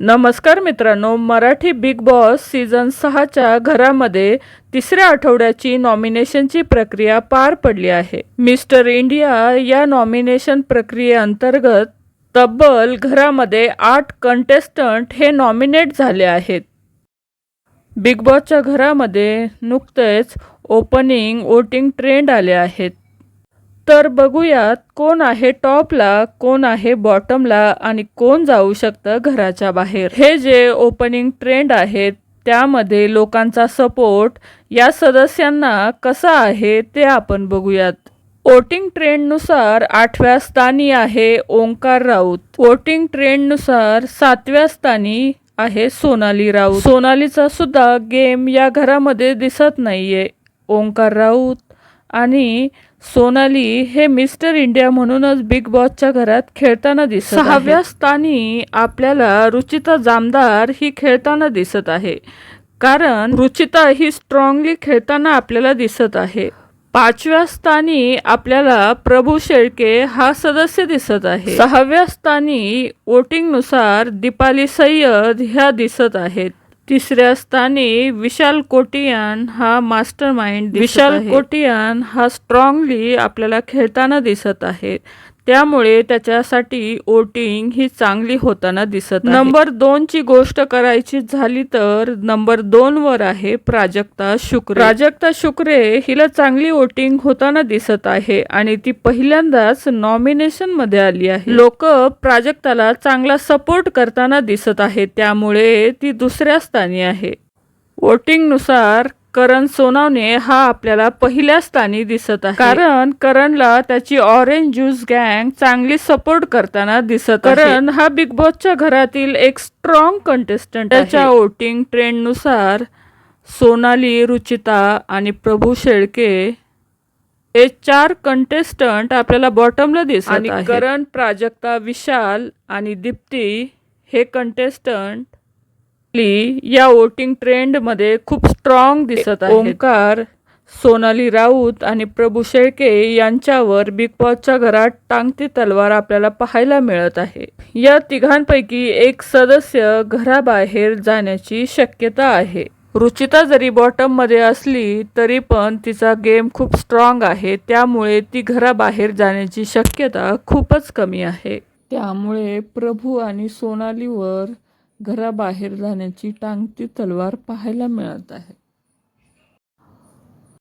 नमस्कार मित्रांनो Marathi big boss season सहाच्या घरामध्ये तिसऱ्या आठवड्याची नॉमिनेशनची प्रक्रिया पार पडली आहे. मिस्टर इंडिया या नॉमिनेशन प्रक्रियेअंतर्गत तब्बल घरामध्ये आठ कंटेस्टंट हे नॉमिनेट झाले आहेत. बिग बॉसच्या घरामध्ये नुकतेच ओपनिंग वोटिंग ट्रेंड आले आहेत. तर बघूयात कोण आहे टॉपला कोण आहे बॉटमला आणि कोण जाऊ शकतं घराच्या बाहेर. हे जे ओपनिंग ट्रेंड आहेत त्यामध्ये लोकांचा सपोर्ट या सदस्यांना कसा आहे ते आपण बघूयात. वोटिंग ट्रेंडनुसार आठव्या स्थानी आहे ओंकार राऊत. वोटिंग ट्रेंडनुसार सातव्या स्थानी आहे सोनाली राऊत. सोनालीचा सुद्धा गेम या घरामध्ये दिसत नाहीये. ओंकार राऊत आणि सोनाली हे मिस्टर इंडिया म्हणूनच बिग बॉसच्या घरात खेळताना दिसत सहाव्या स्थानी आपल्याला रुचिता जामदार ही खेळताना दिसत आहे. कारण रुचिता ही स्ट्रॉंगली खेळताना आपल्याला दिसत आहे. पाचव्या स्थानी आपल्याला प्रभू शेळके हा सदस्य दिसत आहे. सहाव्या स्थानी वोटिंगनुसार दीपाली सय्यद ह्या दिसत आहेत. तिसऱ्या स्थानी विशाल कोटियान हा मास्टर माइंड विशाल कोटियान हा स्ट्रॉंगली आपल्याला खेळताना दिसत आहे. त्यामुळे त्याच्यासाठी वोटिंग ही चांगली होताना दिसत नंबर दोनची गोष्ट करायची झाली तर नंबर दोन वर आहे प्राजक्ता शुक्रे. प्राजक्ता शुक्रे हिला चांगली वोटिंग होताना दिसत आहे आणि ती पहिल्यांदाच नॉमिनेशनमध्ये आली आहे. लोक प्राजक्ताला चांगला सपोर्ट करताना दिसत आहे त्यामुळे ती दुसऱ्या स्थानी आहे. वोटिंगनुसार करण सोनावणे हा आपल्याला पहिल्या स्थानी दिसत आहे. कारण करणला त्याची ऑरेंज ज्यूस गँग चांगली सपोर्ट करताना दिसत करण हा बिग बॉसच्या घरातील एक स्ट्रॉंग कंटेस्टंट त्याच्या वोटिंग ट्रेंडनुसार सोनाली रुचिता आणि प्रभू शेळके हे चार कंटेस्टंट आपल्याला बॉटमला दिसत आणि करण प्राजक्ता विशाल आणि दीप्ती हे कंटेस्टंट ली या वोटिंग ट्रेंडमध्ये खूप स्ट्रॉंग दिसत आहे ओंकार सोनाली राऊत आणि प्रभू शेळके यांच्यावर बिग बॉसच्या घरात टांगती तलवार आपल्याला पाहायला मिळत आहे. या तिघांपैकी एक सदस्य घराबाहेर जाण्याची शक्यता आहे. रुचिता जरी बॉटममध्ये असली तरी पण तिचा गेम खूप स्ट्रॉंग आहे. त्यामुळे ती घराबाहेर जाण्याची शक्यता खूपच कमी आहे. त्यामुळे प्रभू आणि सोनालीवर घराबाहेर जाण्याची टांगती तलवार पाहायला मिळत आहे.